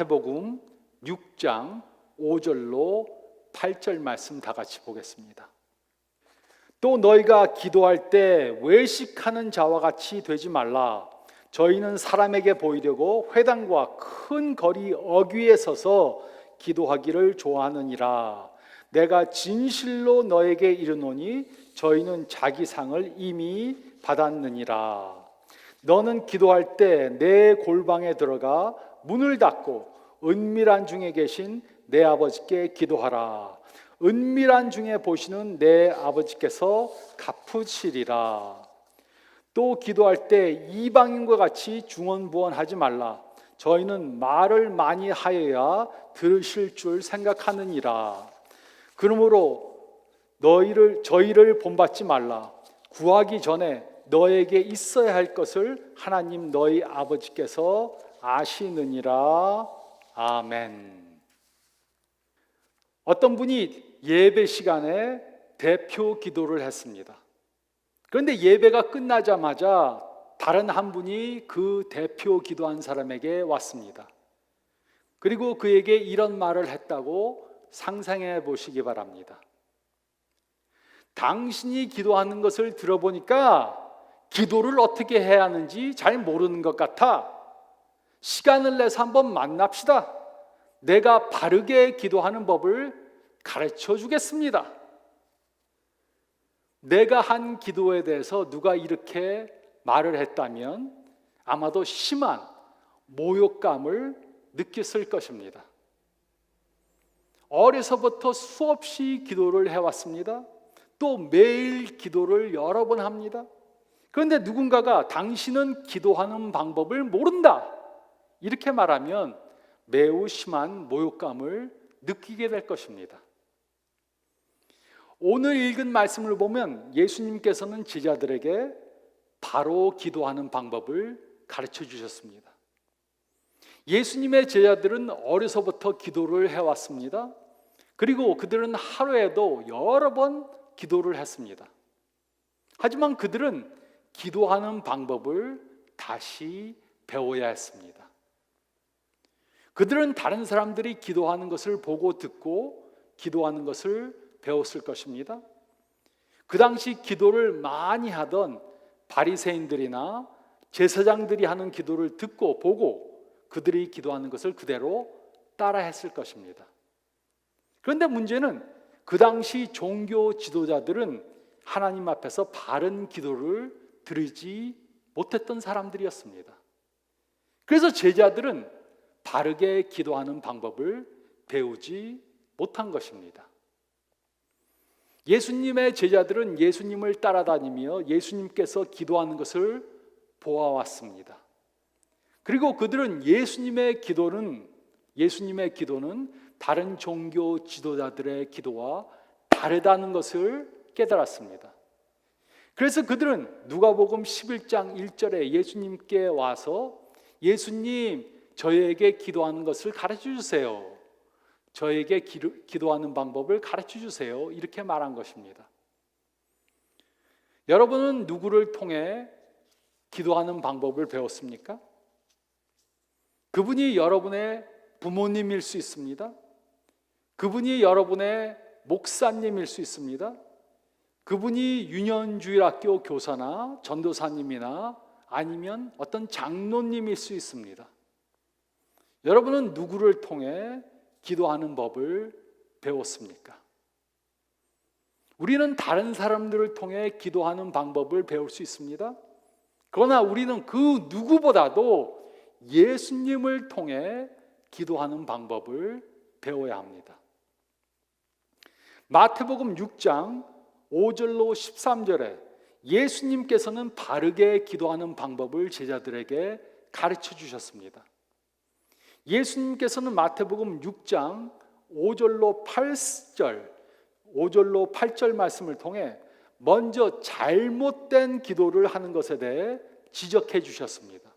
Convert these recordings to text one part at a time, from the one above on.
마태복음 6장 5절로 8절 말씀 다 같이 보겠습니다. 또 너희가 기도할 때 외식하는 자와 같이 되지 말라. 저희는 사람에게 보이려고 회당과 큰 거리 어귀에 서서 기도하기를 좋아하느니라. 내가 진실로 너에게 이르노니 저희는 자기 상을 이미 받았느니라. 너는 기도할 때 내 골방에 들어가 문을 닫고 은밀한 중에 계신 내 아버지께 기도하라. 은밀한 중에 보시는 내 아버지께서 갚으시리라. 또 기도할 때 이방인과 같이 중언부언하지 말라. 저희는 말을 많이 하여야 들으실 줄 생각하느니라. 그러므로 너희를 저희를 본받지 말라. 구하기 전에 너에게 있어야 할 것을 하나님 너희 아버지께서 아시느니라. 아멘. 어떤 분이 예배 시간에 대표 기도를 했습니다. 그런데 예배가 끝나자마자 다른 한 분이 그 대표 기도한 사람에게 왔습니다. 그리고 그에게 이런 말을 했다고 상상해 보시기 바랍니다. 당신이 기도하는 것을 들어보니까 기도를 어떻게 해야 하는지 잘 모르는 것 같아. 시간을 내서 한번 만납시다. 내가 바르게 기도하는 법을 가르쳐 주겠습니다. 내가 한 기도에 대해서 누가 이렇게 말을 했다면 아마도 심한 모욕감을 느꼈을 것입니다. 어려서부터 수없이 기도를 해왔습니다. 또 매일 기도를 여러 번 합니다. 그런데 누군가가 당신은 기도하는 방법을 모른다. 이렇게 말하면 매우 심한 모욕감을 느끼게 될 것입니다. 오늘 읽은 말씀을 보면 예수님께서는 제자들에게 바로 기도하는 방법을 가르쳐 주셨습니다. 예수님의 제자들은 어려서부터 기도를 해왔습니다. 그리고 그들은 하루에도 여러 번 기도를 했습니다. 하지만 그들은 기도하는 방법을 다시 배워야 했습니다. 그들은 다른 사람들이 기도하는 것을 보고 듣고 기도하는 것을 배웠을 것입니다. 그 당시 기도를 많이 하던 바리새인들이나 제사장들이 하는 기도를 듣고 보고 그들이 기도하는 것을 그대로 따라 했을 것입니다. 그런데 문제는 그 당시 종교 지도자들은 하나님 앞에서 바른 기도를 드리지 못했던 사람들이었습니다. 그래서 제자들은 바르게 기도하는 방법을 배우지 못한 것입니다. 예수님의 제자들은 예수님을 따라다니며 예수님께서 기도하는 것을 보아왔습니다. 그리고 그들은 예수님의 기도는 예수님의 기도는 다른 종교 지도자들의 기도와 다르다는 것을 깨달았습니다. 그래서 그들은 누가복음 11장 1절에 예수님께 와서 예수님 저에게 기도하는 것을 가르쳐 주세요. 저에게 기도, 하는 방법을 가르쳐 주세요. 이렇게 말한 것입니다. 여러분은 누구를 통해 기도하는 방법을 배웠습니까? 그분이 여러분의 부모님일 수 있습니다. 그분이 여러분의 목사님일 수 있습니다. 그분이 유년주일학교 교사나 전도사님이나 아니면 어떤 장로님일 수 있습니다. 여러분은 누구를 통해 기도하는 법을 배웠습니까? 우리는 다른 사람들을 통해 기도하는 방법을 배울 수 있습니다. 그러나 우리는 그 누구보다도 예수님을 통해 기도하는 방법을 배워야 합니다. 마태복음 6장 5절로 13절에 예수님께서는 바르게 기도하는 방법을 제자들에게 가르쳐 주셨습니다. 예수님께서는 마태복음 6장 5절로 8절, 5절로 8절 말씀을 통해 먼저 잘못된 기도를 하는 것에 대해 지적해 주셨습니다.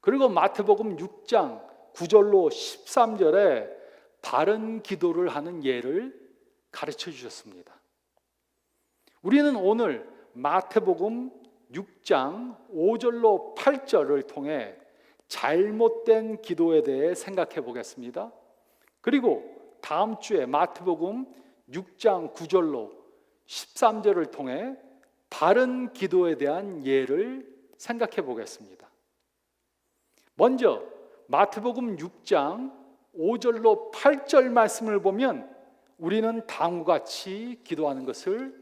그리고 마태복음 6장 9절로 13절에 바른 기도를 하는 예를 가르쳐 주셨습니다. 우리는 오늘 마태복음 6장 5절로 8절을 통해 잘못된 기도에 대해 생각해 보겠습니다. 그리고 다음 주에 마태복음 6장 9절로 13절을 통해 바른 기도에 대한 예를 생각해 보겠습니다. 먼저 마태복음 6장 5절로 8절 말씀을 보면 우리는 다음과 같이 기도하는 것을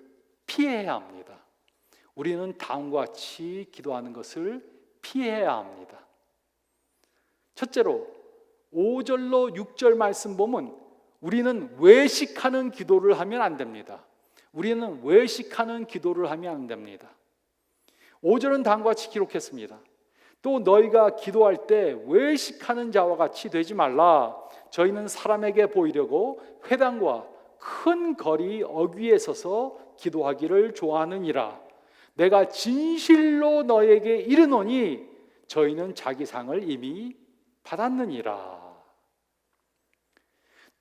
피해야 합니다. 우리는 다음과 같이 기도하는 것을 피해야 합니다. 첫째로 5절로 6절 말씀 보면 우리는 외식하는 기도를 하면 안 됩니다. 우리는 외식하는 기도를 하면 안 됩니다. 5절은 다음과 같이 기록했습니다. 또 너희가 기도할 때 외식하는 자와 같이 되지 말라. 저희는 사람에게 보이려고 회당과 큰 거리 어귀에 서서 기도하기를 좋아하느니라. 내가 진실로 너에게 이르노니 저희는 자기 상을 이미 받았느니라.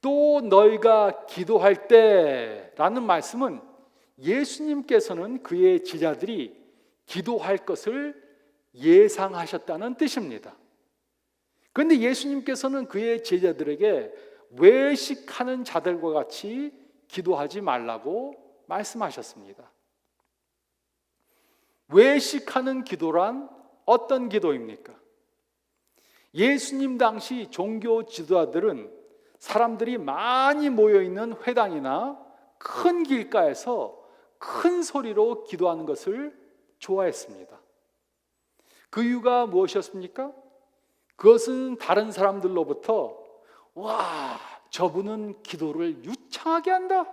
또 너희가 기도할 때라는 말씀은 예수님께서는 그의 제자들이 기도할 것을 예상하셨다는 뜻입니다. 그런데 예수님께서는 그의 제자들에게 외식하는 자들과 같이 기도하지 말라고 말씀하셨습니다. 외식하는 기도란 어떤 기도입니까? 예수님 당시 종교 지도자들은 사람들이 많이 모여 있는 회당이나 큰 길가에서 큰 소리로 기도하는 것을 좋아했습니다. 그 이유가 무엇이었습니까? 그것은 다른 사람들로부터 와, 저분은 기도를 유창하게 한다.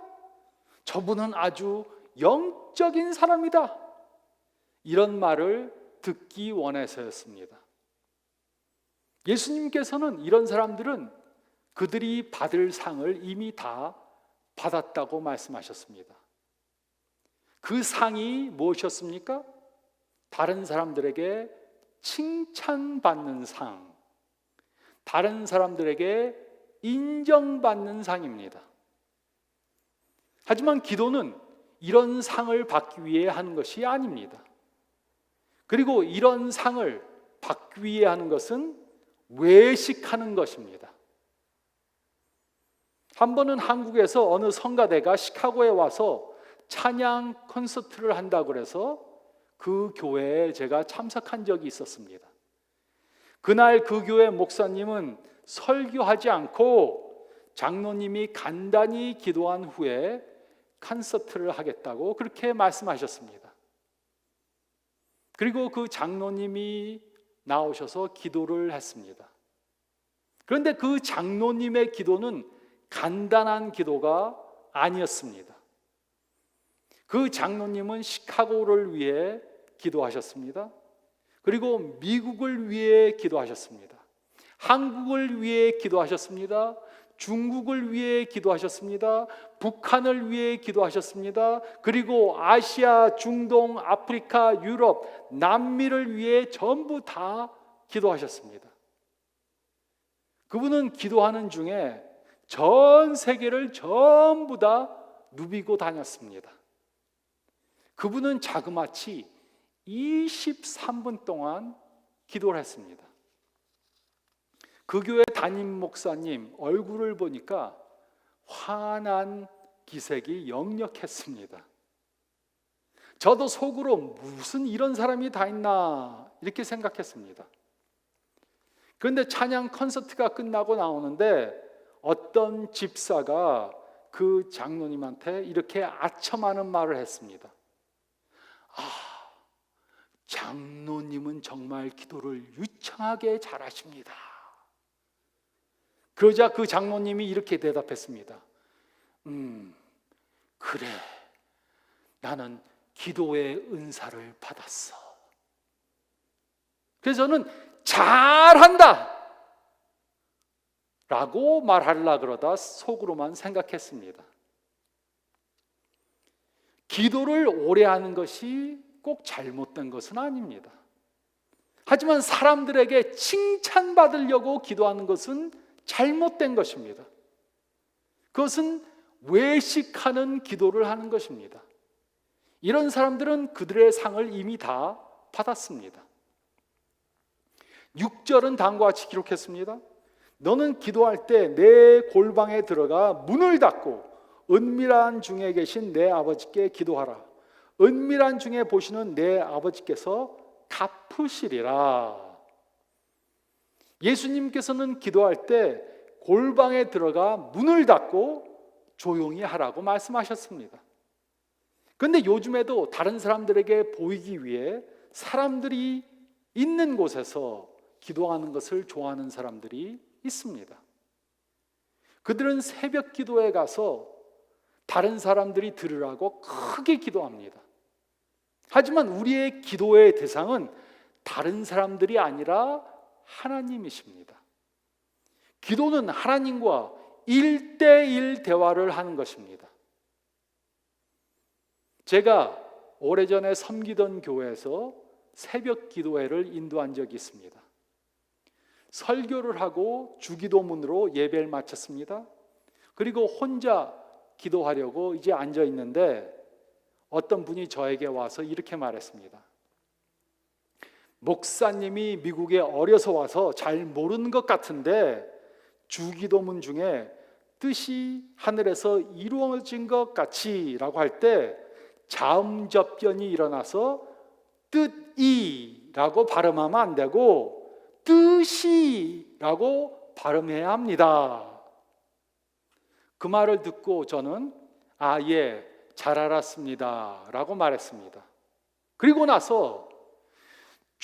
저분은 아주 영적인 사람이다. 이런 말을 듣기 원해서였습니다. 예수님께서는 이런 사람들은 그들이 받을 상을 이미 다 받았다고 말씀하셨습니다. 그 상이 무엇이었습니까? 다른 사람들에게 칭찬받는 상, 다른 사람들에게 인정받는 상입니다. 하지만 기도는 이런 상을 받기 위해 하는 것이 아닙니다. 그리고 이런 상을 받기 위해 하는 것은 외식하는 것입니다. 한 번은 한국에서 어느 성가대가 시카고에 와서 찬양 콘서트를 한다고 그래서 그 교회에 제가 참석한 적이 있었습니다. 그날 그 교회 목사님은 설교하지 않고 장로님이 간단히 기도한 후에 콘서트를 하겠다고 그렇게 말씀하셨습니다. 그리고 그 장로님이 나오셔서 기도를 했습니다. 그런데 그 장로님의 기도는 간단한 기도가 아니었습니다. 그 장로님은 시카고를 위해 기도하셨습니다. 그리고 미국을 위해 기도하셨습니다. 한국을 위해 기도하셨습니다. 중국을 위해 기도하셨습니다. 북한을 위해 기도하셨습니다. 그리고 아시아, 중동, 아프리카, 유럽, 남미를 위해 전부 다 기도하셨습니다. 그분은 기도하는 중에 전 세계를 전부 다 누비고 다녔습니다. 그분은 자그마치 23분 동안 기도를 했습니다. 그 교회 담임 목사님 얼굴을 보니까 환한 기색이 역력했습니다. 저도 속으로 무슨 이런 사람이 다 있나 이렇게 생각했습니다. 그런데 찬양 콘서트가 끝나고 나오는데 어떤 집사가 그 장로님한테 이렇게 아첨하는 말을 했습니다. 아, 장로님은 정말 기도를 유창하게 잘하십니다. 그러자 그 장로님이 이렇게 대답했습니다. 음, 그래. 나는 기도의 은사를 받았어. 그래서 저는 잘한다! 라고 말하려 그러다 속으로만 생각했습니다. 기도를 오래 하는 것이 꼭 잘못된 것은 아닙니다. 하지만 사람들에게 칭찬받으려고 기도하는 것은 잘못된 것입니다. 그것은 외식하는 기도를 하는 것입니다. 이런 사람들은 그들의 상을 이미 다 받았습니다. 6절은 다음과 같이 기록했습니다. 너는 기도할 때 내 골방에 들어가 문을 닫고 은밀한 중에 계신 내 아버지께 기도하라. 은밀한 중에 보시는 내 아버지께서 갚으시리라. 예수님께서는 기도할 때 골방에 들어가 문을 닫고 조용히 하라고 말씀하셨습니다. 근데 요즘에도 다른 사람들에게 보이기 위해 사람들이 있는 곳에서 기도하는 것을 좋아하는 사람들이 있습니다. 그들은 새벽 기도에 가서 다른 사람들이 들으라고 크게 기도합니다. 하지만 우리의 기도의 대상은 다른 사람들이 아니라 하나님이십니다. 기도는 하나님과 일대일 대화를 하는 것입니다. 제가 오래전에 섬기던 교회에서 새벽 기도회를 인도한 적이 있습니다. 설교를 하고 주기도문으로 예배를 마쳤습니다. 그리고 혼자 기도하려고 이제 앉아 있는데 어떤 분이 저에게 와서 이렇게 말했습니다. 목사님이 미국에 어려서 와서 잘 모르는 것 같은데 주기도문 중에 뜻이 하늘에서 이루어진 것 같이라고 할 때 자음접변이 일어나서 뜻이라고 발음하면 안 되고 뜻이라고 발음해야 합니다. 그 말을 듣고 저는 아, 예, 잘 알았습니다. 라고 말했습니다. 그리고 나서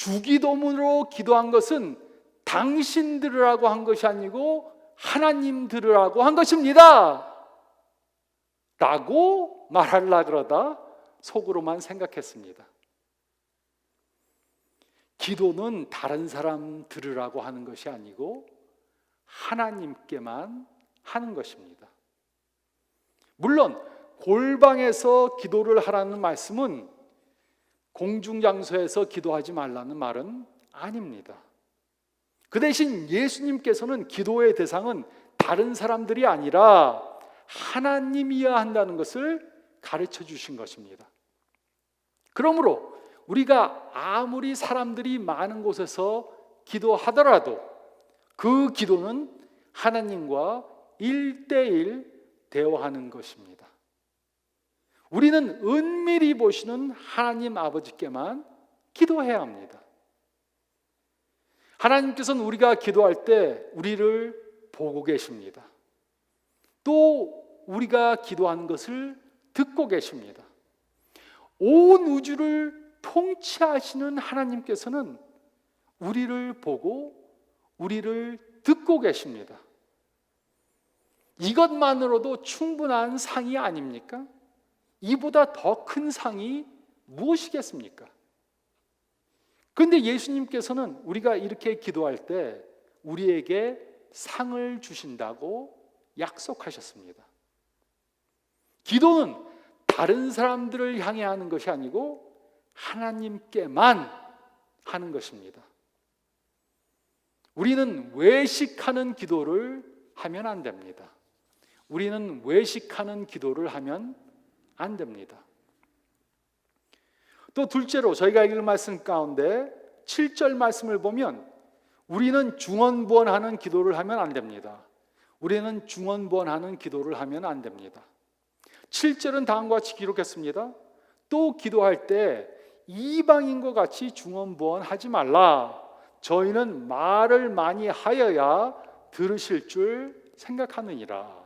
주기도문으로 기도한 것은 당신 들으라고 한 것이 아니고 하나님 들으라고 한 것입니다. 라고 말하려 그러다 속으로만 생각했습니다. 기도는 다른 사람 들으라고 하는 것이 아니고 하나님께만 하는 것입니다. 물론 골방에서 기도를 하라는 말씀은 공중장소에서 기도하지 말라는 말은 아닙니다. 그 대신 예수님께서는 기도의 대상은 다른 사람들이 아니라 하나님이어야 한다는 것을 가르쳐 주신 것입니다. 그러므로 우리가 아무리 사람들이 많은 곳에서 기도하더라도 그 기도는 하나님과 일대일 대화하는 것입니다. 우리는 은밀히 보시는 하나님 아버지께만 기도해야 합니다. 하나님께서는 우리가 기도할 때 우리를 보고 계십니다. 또 우리가 기도하는 것을 듣고 계십니다. 온 우주를 통치하시는 하나님께서는 우리를 보고 우리를 듣고 계십니다. 이것만으로도 충분한 상이 아닙니까? 이보다 더 큰 상이 무엇이겠습니까? 그런데 예수님께서는 우리가 이렇게 기도할 때 우리에게 상을 주신다고 약속하셨습니다. 기도는 다른 사람들을 향해 하는 것이 아니고 하나님께만 하는 것입니다. 우리는 외식하는 기도를 하면 안 됩니다. 우리는 외식하는 기도를 하면 안 됩니다. 또 둘째로 저희가 읽은 말씀 가운데 7절 말씀을 보면 우리는 중언부언하는 기도를 하면 안 됩니다. 우리는 중언부언하는 기도를 하면 안 됩니다. 7절은 다음과 같이 기록했습니다. 또 기도할 때 이방인과 같이 중언부언하지 말라. 저희는 말을 많이 하여야 들으실 줄 생각하느니라.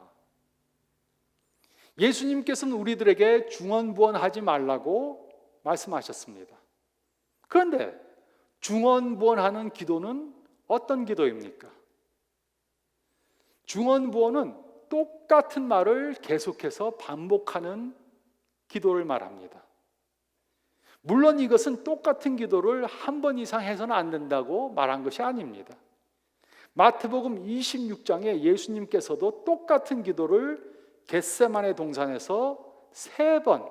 예수님께서는 우리들에게 중언부언하지 말라고 말씀하셨습니다. 그런데 중언부언하는 기도는 어떤 기도입니까? 중언부언은 똑같은 말을 계속해서 반복하는 기도를 말합니다. 물론 이것은 똑같은 기도를 한 번 이상 해서는 안 된다고 말한 것이 아닙니다. 마태복음 26장에 예수님께서도 똑같은 기도를 겟세만의 동산에서 세 번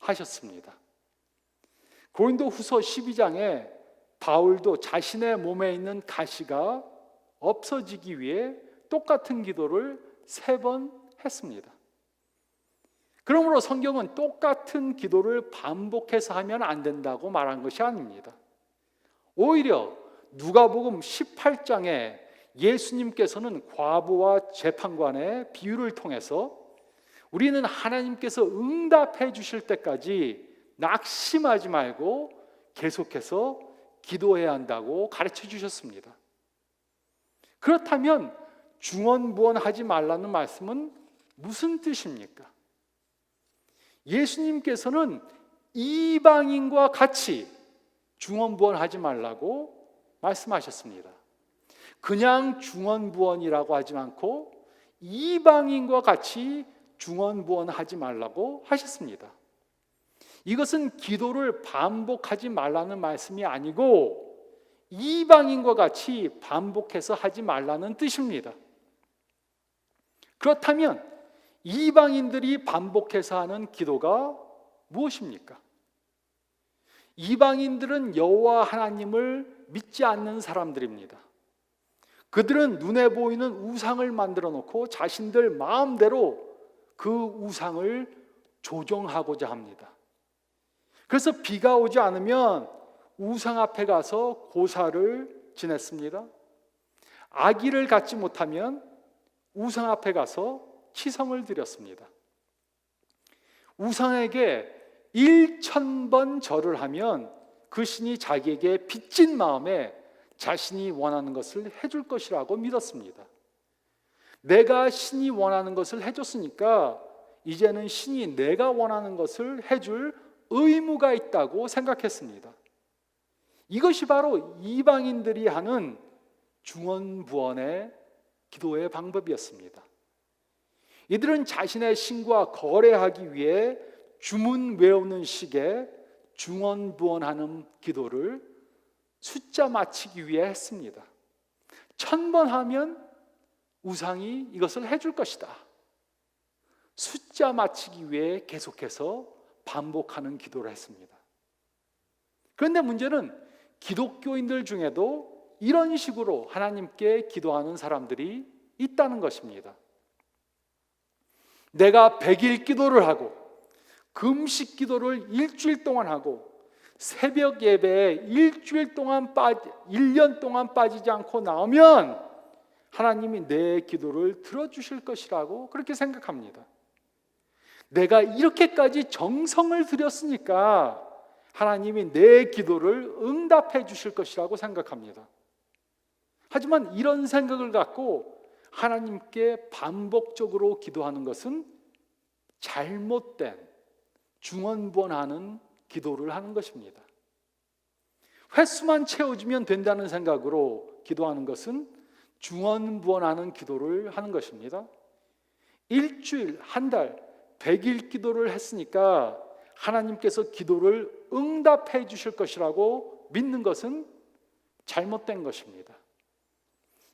하셨습니다. 고린도 후서 12장에 바울도 자신의 몸에 있는 가시가 없어지기 위해 똑같은 기도를 세 번 했습니다. 그러므로 성경은 똑같은 기도를 반복해서 하면 안 된다고 말한 것이 아닙니다. 오히려 누가복음 18장에 예수님께서는 과부와 재판관의 비유를 통해서 우리는 하나님께서 응답해 주실 때까지 낙심하지 말고 계속해서 기도해야 한다고 가르쳐 주셨습니다. 그렇다면 중언부언하지 말라는 말씀은 무슨 뜻입니까? 예수님께서는 이방인과 같이 중언부언하지 말라고 말씀하셨습니다. 그냥 중언부언이라고 하지 않고 이방인과 같이 중언부언하지 말라고 하셨습니다. 이것은 기도를 반복하지 말라는 말씀이 아니고 이방인과 같이 반복해서 하지 말라는 뜻입니다. 그렇다면 이방인들이 반복해서 하는 기도가 무엇입니까? 이방인들은 여호와 하나님을 믿지 않는 사람들입니다. 그들은 눈에 보이는 우상을 만들어 놓고 자신들 마음대로 그 우상을 조종하고자 합니다. 그래서 비가 오지 않으면 우상 앞에 가서 고사를 지냈습니다. 아기를 갖지 못하면 우상 앞에 가서 치성을 드렸습니다. 우상에게 1천번 절을 하면 그 신이 자기에게 빚진 마음에 자신이 원하는 것을 해줄 것이라고 믿었습니다. 내가 신이 원하는 것을 해줬으니까 이제는 신이 내가 원하는 것을 해줄 의무가 있다고 생각했습니다. 이것이 바로 이방인들이 하는 중언부언의 기도의 방법이었습니다. 이들은 자신의 신과 거래하기 위해 주문 외우는 식의 중언부언하는 기도를 숫자 맞추기 위해 했습니다. 천 번 하면 우상이 이것을 해줄 것이다. 숫자 맞추기 위해 계속해서 반복하는 기도를 했습니다. 그런데 문제는 기독교인들 중에도 이런 식으로 하나님께 기도하는 사람들이 있다는 것입니다. 내가 백일 기도를 하고 금식 기도를 일주일 동안 하고 새벽 예배에 일주일 동안 빠지 1년 동안 빠지지 않고 나오면 하나님이 내 기도를 들어 주실 것이라고 그렇게 생각합니다. 내가 이렇게까지 정성을 들였으니까 하나님이 내 기도를 응답해 주실 것이라고 생각합니다. 하지만 이런 생각을 갖고 하나님께 반복적으로 기도하는 것은 잘못된 중언부언하는 기도를 하는 것입니다. 횟수만 채워주면 된다는 생각으로 기도하는 것은 중언부언하는 기도를 하는 것입니다. 일주일, 한 달, 백일 기도를 했으니까 하나님께서 기도를 응답해 주실 것이라고 믿는 것은 잘못된 것입니다.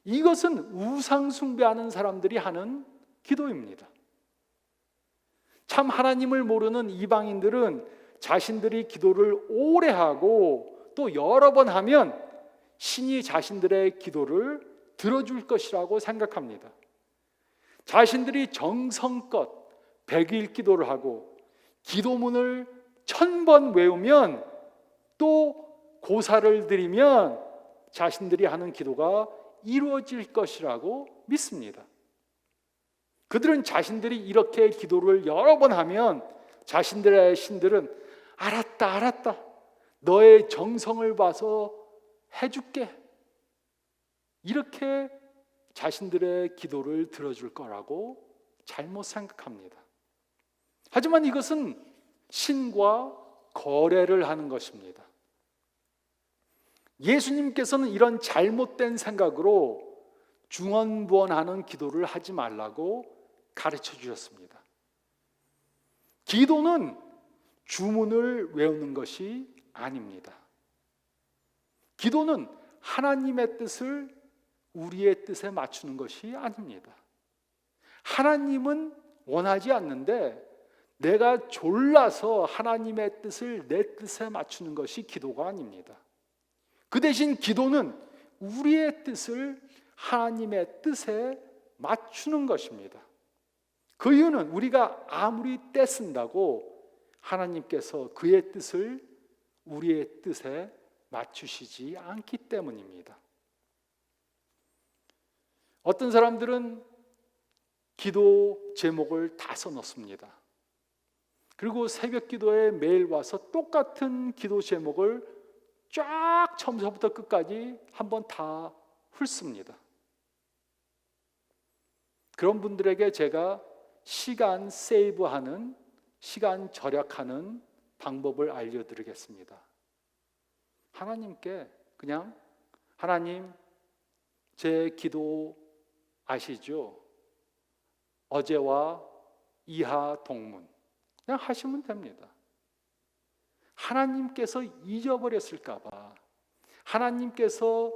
이것은 우상숭배하는 사람들이 하는 기도입니다. 참 하나님을 모르는 이방인들은 자신들이 기도를 오래 하고 또 여러 번 하면 신이 자신들의 기도를 들어줄 것이라고 생각합니다. 자신들이 정성껏 백일 기도를 하고 기도문을 천 번 외우면 또 고사를 드리면 자신들이 하는 기도가 이루어질 것이라고 믿습니다. 그들은 자신들이 이렇게 기도를 여러 번 하면 자신들의 신들은 알았다, 알았다. 너의 정성을 봐서 해줄게. 이렇게 자신들의 기도를 들어줄 거라고 잘못 생각합니다. 하지만 이것은 신과 거래를 하는 것입니다. 예수님께서는 이런 잘못된 생각으로 중언부언하는 기도를 하지 말라고 가르쳐 주셨습니다. 기도는 주문을 외우는 것이 아닙니다. 기도는 하나님의 뜻을 우리의 뜻에 맞추는 것이 아닙니다. 하나님은 원하지 않는데 내가 졸라서 하나님의 뜻을 내 뜻에 맞추는 것이 기도가 아닙니다. 그 대신 기도는 우리의 뜻을 하나님의 뜻에 맞추는 것입니다. 그 이유는 우리가 아무리 떼쓴다고 하나님께서 그의 뜻을 우리의 뜻에 맞추시지 않기 때문입니다. 어떤 사람들은 기도 제목을 다 써놓습니다. 그리고 새벽 기도에 매일 와서 똑같은 기도 제목을 쫙 처음부터 끝까지 한번 다 훑습니다. 그런 분들에게 제가 시간 세이브하는 시간 절약하는 방법을 알려드리겠습니다. 하나님께 그냥 하나님 제 기도 아시죠? 어제와 이하 동문 그냥 하시면 됩니다. 하나님께서 잊어버렸을까봐 하나님께서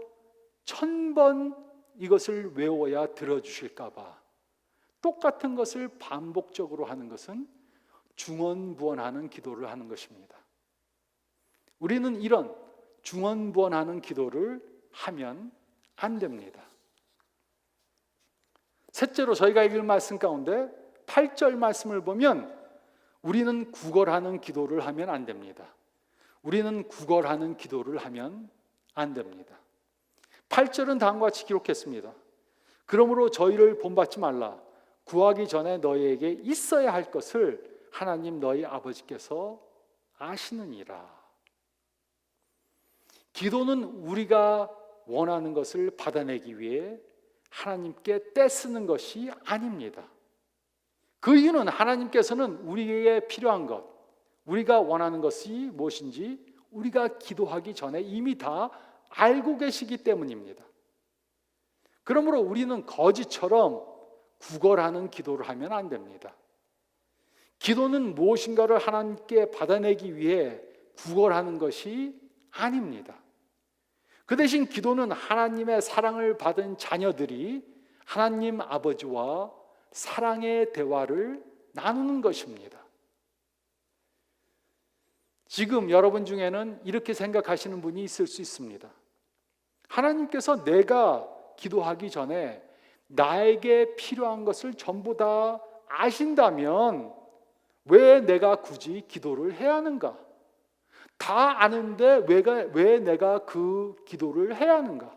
천 번 이것을 외워야 들어주실까봐 똑같은 것을 반복적으로 하는 것은 중언부언하는 기도를 하는 것입니다. 우리는 이런 중언부언하는 기도를 하면 안 됩니다. 셋째로 저희가 읽을 말씀 가운데 8절 말씀을 보면 우리는 구걸하는 기도를 하면 안 됩니다. 우리는 구걸하는 기도를 하면 안 됩니다. 8절은 다음과 같이 기록했습니다. 그러므로 저희를 본받지 말라. 구하기 전에 너희에게 있어야 할 것을 하나님 너희 아버지께서 아시느니라. 기도는 우리가 원하는 것을 받아내기 위해 하나님께 떼쓰는 것이 아닙니다. 그 이유는 하나님께서는 우리에게 필요한 것, 우리가 원하는 것이 무엇인지 우리가 기도하기 전에 이미 다 알고 계시기 때문입니다. 그러므로 우리는 거지처럼 구걸하는 기도를 하면 안 됩니다. 기도는 무엇인가를 하나님께 받아내기 위해 구걸하는 것이 아닙니다. 그 대신 기도는 하나님의 사랑을 받은 자녀들이 하나님 아버지와 사랑의 대화를 나누는 것입니다. 지금 여러분 중에는 이렇게 생각하시는 분이 있을 수 있습니다. 하나님께서 내가 기도하기 전에 나에게 필요한 것을 전부 다 아신다면 왜 내가 굳이 기도를 해야 하는가? 다 아는데 왜, 왜 내가 그 기도를 해야 하는가?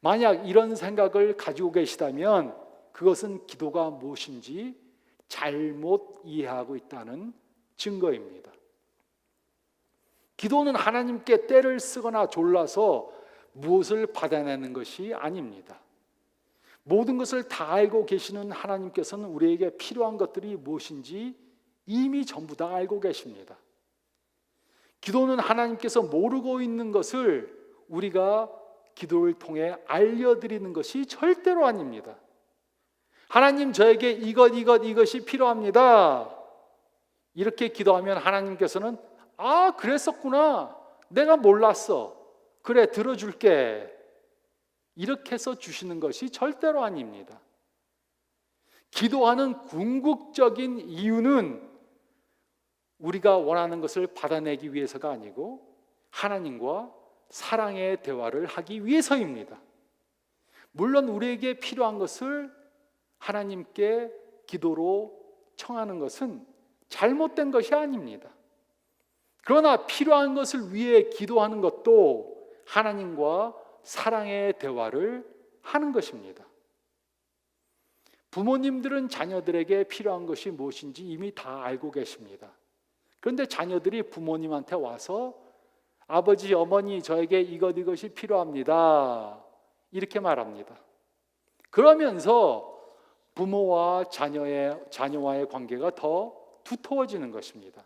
만약 이런 생각을 가지고 계시다면 그것은 기도가 무엇인지 잘못 이해하고 있다는 증거입니다. 기도는 하나님께 때를 쓰거나 졸라서 무엇을 받아내는 것이 아닙니다. 모든 것을 다 알고 계시는 하나님께서는 우리에게 필요한 것들이 무엇인지 이미 전부 다 알고 계십니다. 기도는 하나님께서 모르고 있는 것을 우리가 기도를 통해 알려드리는 것이 절대로 아닙니다. 하나님 저에게 이것 이것 이것이 필요합니다. 이렇게 기도하면 하나님께서는 아 그랬었구나 내가 몰랐어 그래 들어줄게 이렇게 해서 주시는 것이 절대로 아닙니다. 기도하는 궁극적인 이유는 우리가 원하는 것을 받아내기 위해서가 아니고 하나님과 사랑의 대화를 하기 위해서입니다. 물론 우리에게 필요한 것을 하나님께 기도로 청하는 것은 잘못된 것이 아닙니다. 그러나 필요한 것을 위해 기도하는 것도 하나님과 사랑의 대화를 하는 것입니다. 부모님들은 자녀들에게 필요한 것이 무엇인지 이미 다 알고 계십니다. 그런데 자녀들이 부모님한테 와서 아버지, 어머니, 저에게 이것 이것이 필요합니다. 이렇게 말합니다. 그러면서 부모와 자녀의 자녀와의 관계가 더 두터워지는 것입니다.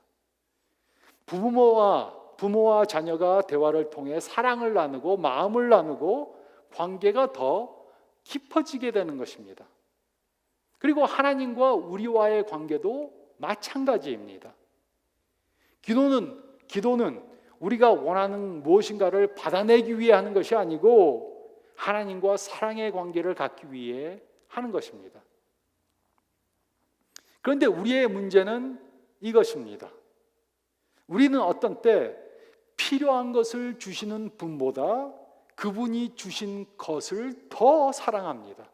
부모와 부모와 자녀가 대화를 통해 사랑을 나누고 마음을 나누고 관계가 더 깊어지게 되는 것입니다. 그리고 하나님과 우리와의 관계도 마찬가지입니다. 기도는 기도는 우리가 원하는 무엇인가를 받아내기 위해 하는 것이 아니고 하나님과 사랑의 관계를 갖기 위해 하는 것입니다. 그런데 우리의 문제는 이것입니다. 우리는 어떤 때 필요한 것을 주시는 분보다 그분이 주신 것을 더 사랑합니다.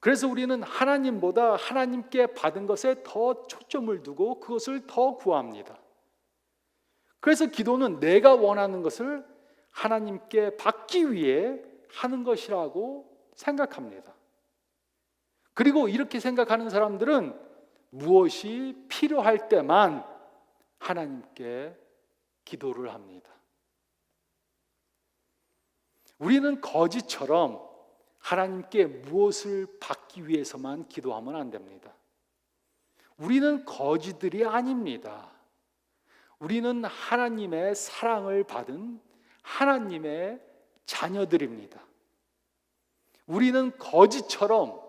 그래서 우리는 하나님보다 하나님께 받은 것에 더 초점을 두고 그것을 더 구합니다. 그래서 기도는 내가 원하는 것을 하나님께 받기 위해 하는 것이라고 생각합니다. 그리고 이렇게 생각하는 사람들은 무엇이 필요할 때만 하나님께 기도를 합니다. 우리는 거지처럼 하나님께 무엇을 받기 위해서만 기도하면 안 됩니다. 우리는 거지들이 아닙니다. 우리는 하나님의 사랑을 받은 하나님의 자녀들입니다. 우리는 거지처럼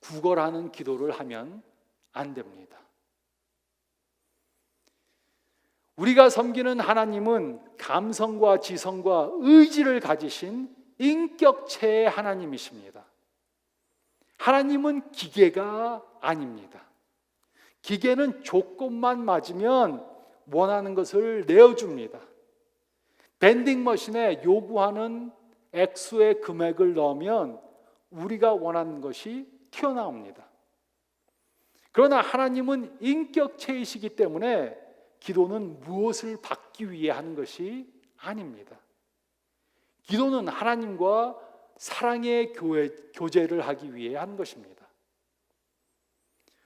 구걸하는 기도를 하면 안 됩니다. 우리가 섬기는 하나님은 감성과 지성과 의지를 가지신 인격체의 하나님이십니다. 하나님은 기계가 아닙니다. 기계는 조건만 맞으면 원하는 것을 내어줍니다. 밴딩 머신에 요구하는 액수의 금액을 넣으면 우리가 원하는 것이 튀어나옵니다. 그러나 하나님은 인격체이시기 때문에 기도는 무엇을 받기 위해 하는 것이 아닙니다. 기도는 하나님과 사랑의 교회, 교제를 하기 위해 하는 것입니다.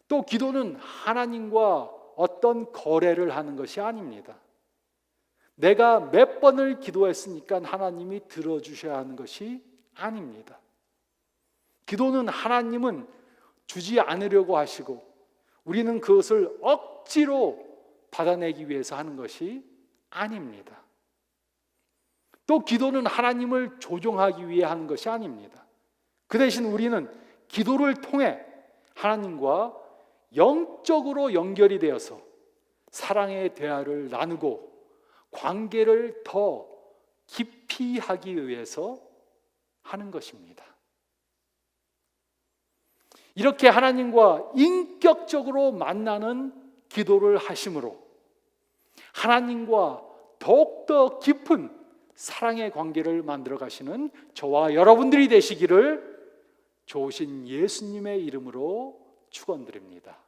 또 기도는 하나님과 어떤 거래를 하는 것이 아닙니다. 내가 몇 번을 기도했으니까 하나님이 들어주셔야 하는 것이 아닙니다. 기도는 하나님은 주지 않으려고 하시고 우리는 그것을 억지로 받아내기 위해서 하는 것이 아닙니다. 또 기도는 하나님을 조종하기 위해 하는 것이 아닙니다. 그 대신 우리는 기도를 통해 하나님과 영적으로 연결이 되어서 사랑의 대화를 나누고 관계를 더 깊이 하기 위해서 하는 것입니다. 이렇게 하나님과 인격적으로 만나는 기도를 하심으로 하나님과 더욱더 깊은 사랑의 관계를 만들어 가시는 저와 여러분들이 되시기를 좋으신 예수님의 이름으로 축원드립니다.